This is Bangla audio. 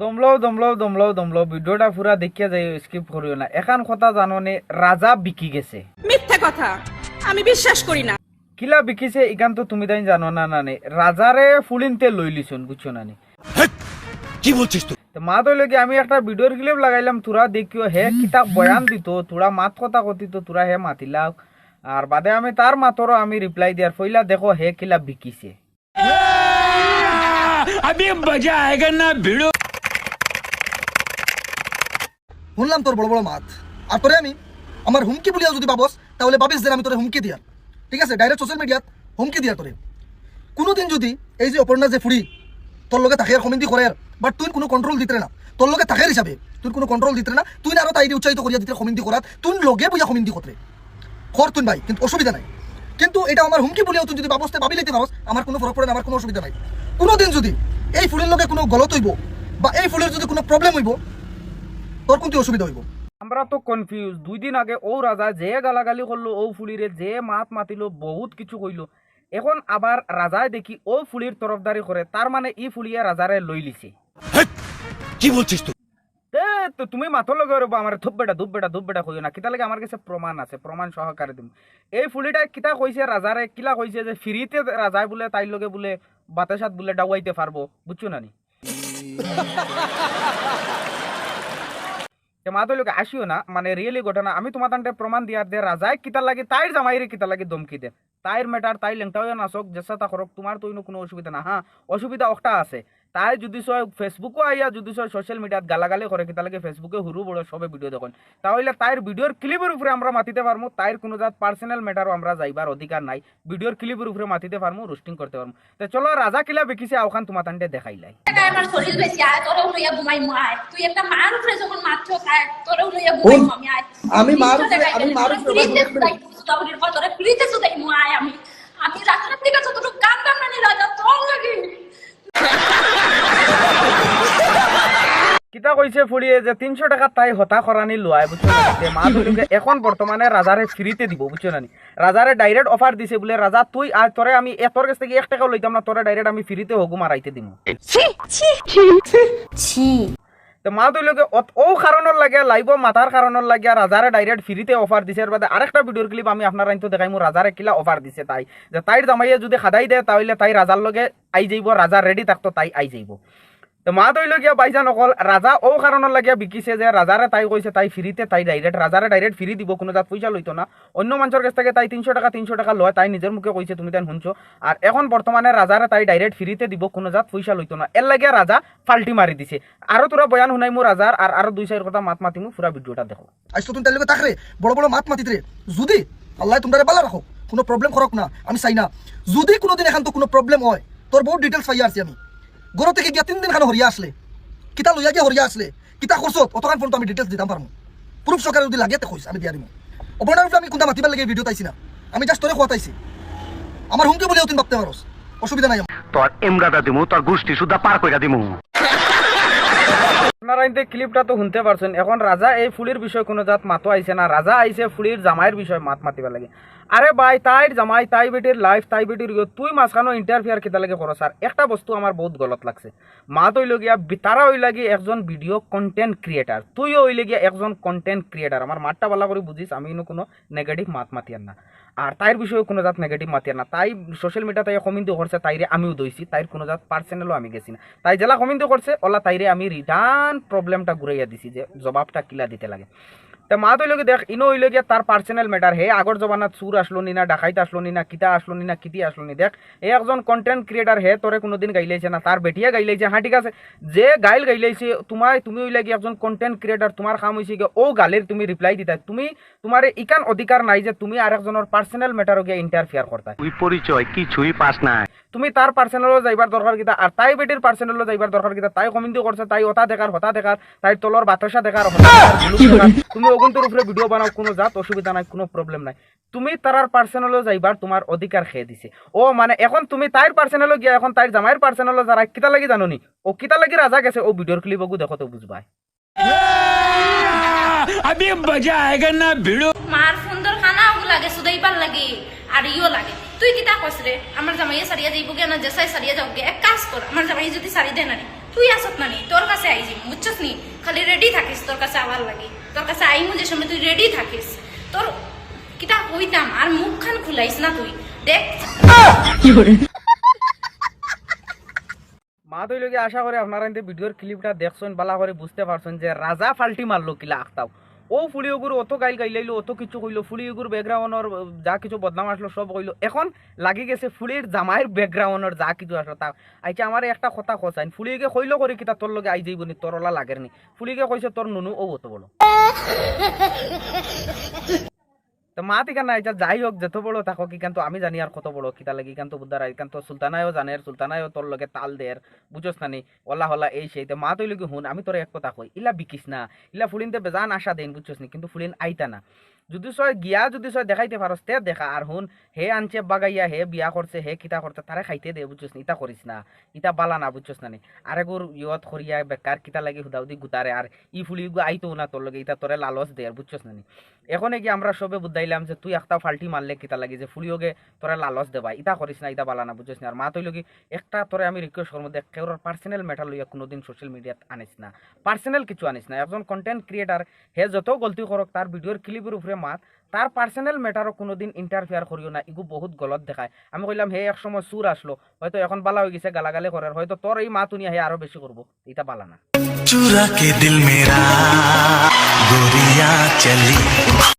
দমলাও দমলাও দমলাও দমলাও। ভিডিওটা পুরা দেখিয়া যাই স্কিপ করিও না। এখন কথা জাননে রাজা বিকি গেছে। মিথ্যা কথা। আমি বিশ্বাস করি না। কিলা বিকিছে ইখান তো তুমি তাই জানো না নানি? রাজারে ফুলিনতে লই লিছন বুঝছ নানি? কি বলছিস তুই মা তো কি আমি একটা ভিডিওর ক্লিপ লাগাইলাম তোরা দেখিও হে কিতাব বয়ান দিত তোরা মাত কথা তো তোরা হে মাতিলাও আর বাদে আমি তার মাতরও আমি রিপ্লাই দিয়ার ফইলা দেখো হে কিলা বিকিছে। আমি মজা আয়েগা না ভিডিও শুনলাম তোর বড় বড় মাত। আর তোরে আমি, আমার হুমকি বলিয়া যদি ভাবস তাহলে ভাবিস যে আমি তোরে হুমকি দিয়ার ঠিক আছে? ডাইরেক্ট সোশ্যাল মিডিয়াত হুমকি দিয়ার তোরে। কোনোদিন যদি এই যে অপর্ণা যে ফুড়ি, তোর লগে থাকে কমিটি করে বাট তুই কোনো কন্ট্রোল দিতে না। তোর লগে থাকার হিসাবে তুই কোনো কন্ট্রোল দিতে না। তুই আরও তাই উৎসাহিত করিয়া দিতে কমিটি করাত তুই লগে বুঝা কমিটি করতে কর তুই ভাই, কিন্তু অসুবিধা নাই। কিন্তু এটা আমার হুমকি বলিয়াও তুই যদি ভাবসতে ভাবি লইতে পারস আমার কোনো ফরক পড়ে আমার কোনো অসুবিধা নাই। কোনোদিন যদি এই ফুলের লগে কোনো গলত হইব বা এই ফুলের যদি কোনো প্রবলেম হইব তোর কোনটি অসুবিধা হইব। আমরা তো কনফিউজ দুই দিন আগে ও রাজা যে গালাগালি করল ও ফুলিরে যে মাত মাতিল বহুত কিছু কইলো। এখন আবার রাজায় দেখি ও ফুলির তরফদারি করে তার মানে ই ফুলিয়ে রাজারে লই লিছে। কি বলছিস তুই তে তো তুমি মাথর লগে রব আমার ধুপ বেটা ধুপ বেটা ধুপ বেটা কইও না। কিতা লাগে আমার কাছে প্রমাণ আছে প্রমাণ সহকারে দিম। এই ফুলিটা কিতা কইছে রাজারে কিলা কইছে যে ফ্রিতে রাজায় বলে তাইর লগে বলে বাতাসাত বলে ডাউয়াইতে পারব বুঝছ না নি? তে মা লোকে আসিও না মানে রিয়েলি ঘটনা, আমি তোমার তান্তে প্রমাণ দিয়ার দে রাজায় কিতা লাগে তাইর জামাইরে কিতার লাগে দমকি দে। তাইর মেটার তাই লেংটাও নাচক জেসা তা করক তোমার তো কোনো অসুবিধা না হ্যাঁ অসুবিধা একটা আছে। তাই যদি সয় ফেসবুকও আইয়া যদি সয় সোশ্যাল মিডিয়াত গালাগালি করে কিতা লাগে ফেসবুকে হুরু বড় সবে ভিডিও দেখুন। তাহলে তাইর ভিডিওর ক্লিপের উপরে আমরা মাতিতে পারব তাইর কোনো জাত পার্সোনাল ম্যাটারও আমরা যাইবার অধিকার নাই। ভিডিওর ক্লিপের উপরে মাতিতে পারব রোস্টিং করতে পারব তো চলো রাজা কিলা বেকিছে আওখান তোমার তান্তে দেখাইলাই আমার শরীর বেশি আয় তোরাও লইয়া ঘুমাই আয় তুই একটা মার উপরে যখন মারছ খায় তোরাও লইয়া ঘুমাই আমি আয়। আমি মার আমি মার উপরে ফ্রিতে সুদাই মু আয় আমি। আমি রাত্রে থেকে যতটুকু কাম কাম না রাজা তোর লাগে কিতা কইছে ফুলিয়ে যে তিনশো টাকা তাই হতা করানি লোয়ায় বুঝছ না? মা তুলিকে এখন বর্তমানে রাজারে ফ্রিতে দিব বুঝছ না নি? রাজারে ডাইরেক্ট অফার দিছে বলে রাজা তুই আর তোরে আমি এতর কাছ থেকে এক টাকাও লইতাম না তোরে ডাইরেক্ট আমি ফ্রিতে হগু মারাইতে দিব তো মা তুলিকে ও কারণের লাগে লাইব মাথার কারণের লাগে রাজারে ডাইরেক্ট ফ্রিতে অফার দিছে এর বাদে আরেকটা ভিডিওর ক্লিপ আমি আপনার আইন তো দেখাই মু রাজারে কিলা অফার দিছে তাই। যে তাইর জামাইয়ে যদি খাদাই দেয় তাহলে তাই রাজার লগে আই যাইব রাজা রেডি থাকতো তাই আই যাইব। তো মা তৈল গিয়া বাইজান অকল রাজা ও কারণের লাগিয়া বিকিছে যে রাজারে তাই কইছে তাই ফ্রিতে তাই ডাইরেক্ট রাজারে ডাইরেক্ট ফ্রি দিব, কোনো জাত পয়সা লইতো না। অন্য মানুষের কাছ থেকে, তাই তিনশো টাকা তিনশো টাকা লয়, তাই নিজের মুখে কইছে তুমি তাই শুনছো? আর এখন বর্তমানে রাজারে তাই ডাইরেক্ট ফ্রিতে দিব, কোনো জাত পয়সা লইতো না। এর লাগিয়া রাজা ফাল্টি মারি দিছে। আরও তোরা বয়ান শুনাই মু রাজার আর আরও দুই চার কথা মাত মাতিমু পুরা ভিডিওটা দেখো আজ তো তুমি তার লগে তাকরে বড় বড় মাত মাতিত রে যদি, আল্লাহ তোমরা বালা রাখো কোনো প্রবলেম করক না, আমি চাই না। যদি কোনোদিন এখান তো কোনো প্রবলেম হয় তোর বহুত ডিটেলস পাই আসছি আমি। গরো থেকে গিয়া তিন দিন খানে হরিয়া আসলে। কিতা লইয়া গিয়া হরিয়া আসলে। কিতা করছ অতখান ফোন তো আমি ডিটেলস দিতাম পারমু প্রুফ সরকার যদি লাগে তে কইস আমি দিয়া দিমু। অপরাধ আমি কোনটা মাতিবার লাগে ভিডিও তাইছি না আমি জাস্ট তোরে খোয়াতাইছি আমার হুমকি বলেও তুমি ভাবতে পারোস অসুবিধা নাই। তোর এমরাদা দিমু তোর গোষ্ঠী সুদ্ধা পার কইরা দিমু। আপনারা ইনতে ক্লিপটা তো শুনতে পারছেন এখন রাজা এই ফুলির বিষয় কোনো জাত মাতো আইছে না। রাজা আইছে ফুলির জামাইয়ের বিষয় মাত মাতিবা লাগে। আরে ভাই তাইর জামাই, তাই বেটির লাইফ তাই বেটির তুই মাঝখানো ইন্টারফিয়ার কেতা লাগে করো স্যার একটা বস্তু আমার বহুত গলত লাগছে। মা তো গিয়া বি- তারা হইল গিয়ে একজন ভিডিও কন্টেন্ট ক্রিয়েটার তুইও হইলে গিয়া একজন কন্টেন্ট ক্রিয়েটার আমার মাতটা বালা করে বুঝিস আমি কোনো নেগেটিভ মাত মাতিয়ার না আর তাইর বিষয়ে কোনো জাত নেগেটিভ মাতিয়ার না তাই সোশ্যাল মিডিয়া তাই কমিন্দি করছে তাইরে আমিও দইছি তাইর কোনো জাত পার্সোনালও আমি গেছি না। তাই জেলা কমিন্দি করছে ওলা তাইরে আমি রিটার্ন প্রবলেমটা ঘুরাইয়া দিছি, যে জবাবটা কিলা দিতে লাগে। তা মা তৈলকে দেখ, ইনো হইল গিয়া তার পার্সোনাল ম্যাটার হে, আগর জমানাত চুর আসলো নি না, ডাকাইত আসলো নি না, কিতা আসলো নি না, কিতি আসলো নি। দেখ একজন কন্টেন্ট ক্রিয়েটার হে, তোরে কোনোদিন গাইলাইছে না, তার বেটিয়া গাইলাইছে। হ্যাঁ ঠিক আছে? যে গাইল গাইলাইছে তোমার তুমি হইলে গিয়ে একজন কন্টেন্ট ক্রিয়েটার তোমার কাম হয়েছে গিয়ে, ও গালের তুমি রিপ্লাই দিতা। তুমি, তোমার ইকান অধিকার নাই যে তুমি আরেকজনের পার্সোনাল ম্যাটারও গিয়ে ইন্টারফিয়ার করতা পরিচয় কিছুই পাস না তুমি তার পার্সোনালও যাইবার দরকার কিতা আর তাই বেটির পার্সোনালও যাইবার দরকার কিতা তাই কমেন্টি করছে তাই ওতা দেখার হতা দেখার তাই তলর বাতাসা দেখার তুমি ওগুনটোর উপরে ভিডিও বানাও কোনো জাত অসুবিধা নাই কোনো প্রবলেম নাই। তুমি তার পার্সোনালও যাইবার তোমার অধিকার খেয়ে দিছে। ও মানে এখন তুমি তাইর পার্সোনালও গিয়া এখন তাইর জামাইয়ের পার্সোনালও যারা কিতা লাগি জাননি? ও কিতা লাগি রাজা গেছে ও ভিডিওর ক্লিপ ওগু দেখো তো বুঝবাই আমি মজা আয়েগা না ভিডিও মার সুন্দর খানা লাগে সুদাইবার লাগে আর ইও লাগে। তুই কিতা কস রে? আমার জামাইয়ে সারিয়া যাইব গে না জেসাই সারিয়া যাও গে। এক কাজ কর, আমার জামাই যদি সারি দে না তুই আসত না নি তোর কাছে আই যাবি বুঝছস নি? খালি রেডি থাকিস তোর কাছে আবার লাগে। তোর কাছে আইমু যে সময় তুই রেডি থাকিস। তোর কিতা হইতাম আর মুখখান খুলাইস না তুই। দেখ। মা তৈল কি আশা করে আপনারা ভিডিওর ক্লিপটা দেখছেন, বালা করে বুঝতে পারছেন যে রাজা ফাল্টি মারলো কিলা আখতাও। ও ফুলিওগুর অত গাইল গাইলাইলো, অত কিছু কইলো ফুলিওগুর ব্যাকগ্রাউন্ডর যা কিছু বদনাম আসলো, সব কইলো। এখন লাগি গেছে ফুলির জামাইয়ের ব্যাকগ্রাউন্ডর যা কিছু আসলো, তা আইছে আমার একটা কথা কচাইন ফুলিকে কইলো করে কিতা তোর লগে আই যাইব নি তোর ওলা লাগের নি। ফুলিকে কইছে তোর নুনু, ও অত বড় তো মা তিকা নাই এটা যাই হোক যত বড় থাকো কি কিন্তু আমি জানি আর কত বড়, কিতা লাগি কিন্তু বুদ্ধার কিন্তু সুলতানায়ও জানে সুলতানায়ও তোর লগে তাল দের বুঝোস না নি ওলা হলা এই সেই, তো মা তুই কি হুন আমি তোর এক কথা কই, ইলা বিকিস না, ইলা ফুলিনতে বেজান আশা দেন বুঝছোস নি, কিন্তু ফুলিন আইতা না। যদি সয় গিয়া যদি সয় দেখাইতে পারস, তে দেখা। আর হুন হে আনছে বাগাইয়া, হে বিয়া করছে হে কিতা করছে তারে খাইতে দে বুঝছস নি, ইতা করিস না। ইতা বালা না বুঝছস না নি। আরে গোর ইয়ত করিয়া বেকার কিতা লাগি হুদাউদি গুতারে আর ই ফুলি গু আইতো না তোর লগে, ইতা তোরে লালচ দে আর বুঝছস না এখন কি আমরা সবে বুঝাইলাম যে, তুই একটা ফাল্টি মারলে কিতা লাগি যে ফুলিওগে তোরা লালচ দেবা, ইতা করিস না, ইতা বালা না বুঝছিস না? আর মা তৈল কি একটা তোরে আমি রিকোয়েস্ট করব দেখ কেউর পার্সোনাল ম্যাটার লইয়া কোনোদিন সোশ্যাল মিডিয়াত আনিস না। পার্সোনাল কিছু আনিস না। একজন কন্টেন্ট ক্রিয়েটার হে যত গলতি করক তার ভিডিওর ক্লিপের উপরে মাত তার পার্সোনাল ম্যাটারও কোনো দিন ইন্টারফেয়ার করিও না, ইগু বহুত গলত দেখায়। আমি কইলাম, হে, এক সময় সুর আসলো হয়তো এখন বালা হয়ে গেছে, গালাগালি করার হয়তো তোর এই মা তুমি হে আরও বেশি করব এটা বালা না। চুরা কে দিল মেরা গোরিয়া চলি।